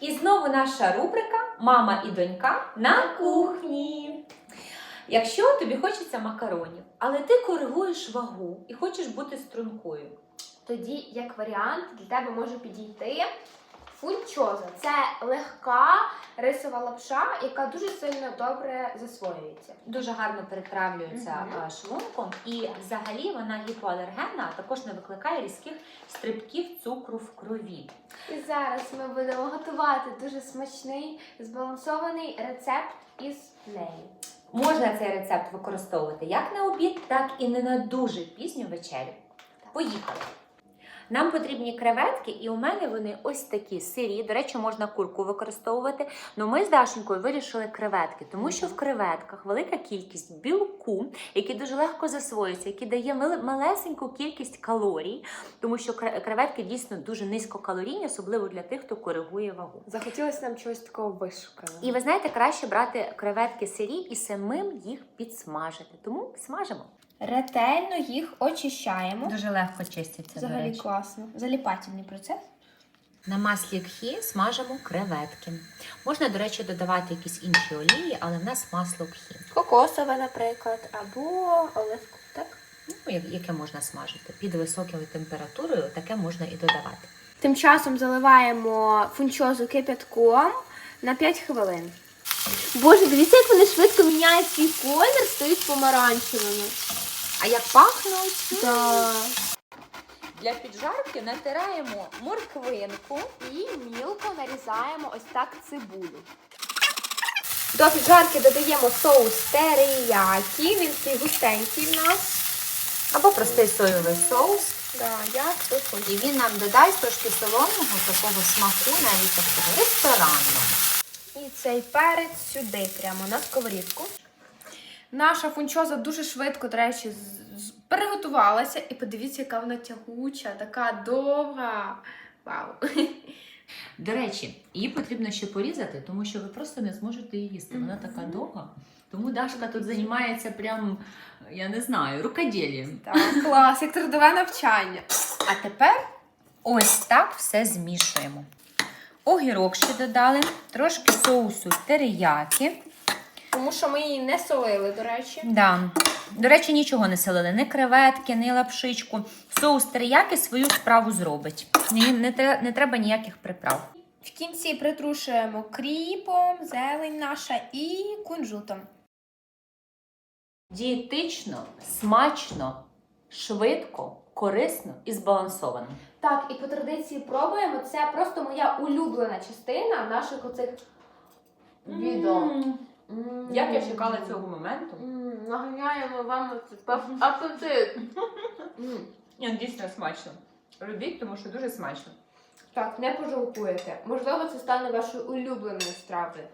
І знову наша рубрика Мама і донька на кухні. Якщо тобі хочеться макаронів, але ти коригуєш вагу і хочеш бути стрункою, Тоді, як варіант, для тебе може підійти фунчоза. Це легка рисова лапша, яка дуже сильно добре засвоюється. дуже гарно перетравлюється е, шлунком, і взагалі вона гіпоалергенна, а також не викликає різких стрибків цукру в крові. І зараз ми будемо готувати дуже смачний збалансований рецепт із нею. Можна цей рецепт використовувати як на обід, так і не на дуже пізню вечерю. Поїхали! Нам потрібні креветки, і у мене вони ось такі сирі. До речі, можна курку використовувати. але ми з Дашенькою вирішили креветки, тому що в креветках велика кількість білку, який дуже легко засвоюється, який дає мал- малесеньку кількість калорій, тому що кре- креветки дійсно дуже низькокалорійні, особливо для тих, хто коригує вагу. Захотілося нам чогось такого вишуканого. І ви знаєте, краще брати креветки сирі і самим їх підсмажити. Тому смажимо. Ретельно їх очищаємо. Дуже легко чистяться. Взагалі класно. Заліпательний процес. На маслі кхі смажимо креветки. Можна, до речі, додавати якісь інші олії, але в нас масло кхі. Кокосове, наприклад, або оливку. Так? Ну, я- яке можна смажити. Під високою температурою таке можна і додавати. Тим часом заливаємо фунчозу кипятком на 5 хвилин. Боже, дивіться, як вони швидко міняють свій колір, стають помаранчевими. А як пахнуть? Да. Для піджарки натираємо морквинку. І мілко нарізаємо ось так цибулю. До піджарки додаємо соус териякі, він такий густенький в нас. Або простий соєвий соус. Да, хоче. І він нам додасть трошки солоного такого смаку, навіть такого ресторанного. І цей перець сюди, прямо на сковорідку. Наша фунчоза дуже швидко, до речі, переготувалася. І подивіться, яка вона тягуча, така довга. Вау! До речі, її потрібно ще порізати, тому що ви просто не зможете її їсти. Вона така довга. Тому Дашка тут займається прям, я не знаю, рукоділлям. Так, клас, як трудове навчання. А тепер ось так все змішуємо. Огірок ще додали, трошки соусу териякі. Тому що ми її не солили, до речі. Да. До речі, нічого не селили, ні креветки, ні лапшичку. Соус териякі свою справу зробить. Не, не, не треба ніяких приправ. В кінці притрушуємо кріпом, зелень наша і кунжутом. Дієтично, смачно, швидко, корисно і збалансовано. Так, і по традиції пробуємо. Це просто моя улюблена частина наших оцих відео. М. М. Як я чекала цього моменту. Наганяємо вам апетит. Ну, дійсно смачно. Робіть, тому що дуже смачно. Так, не пожалкуєте. Можливо, це стане вашою улюбленою стравою.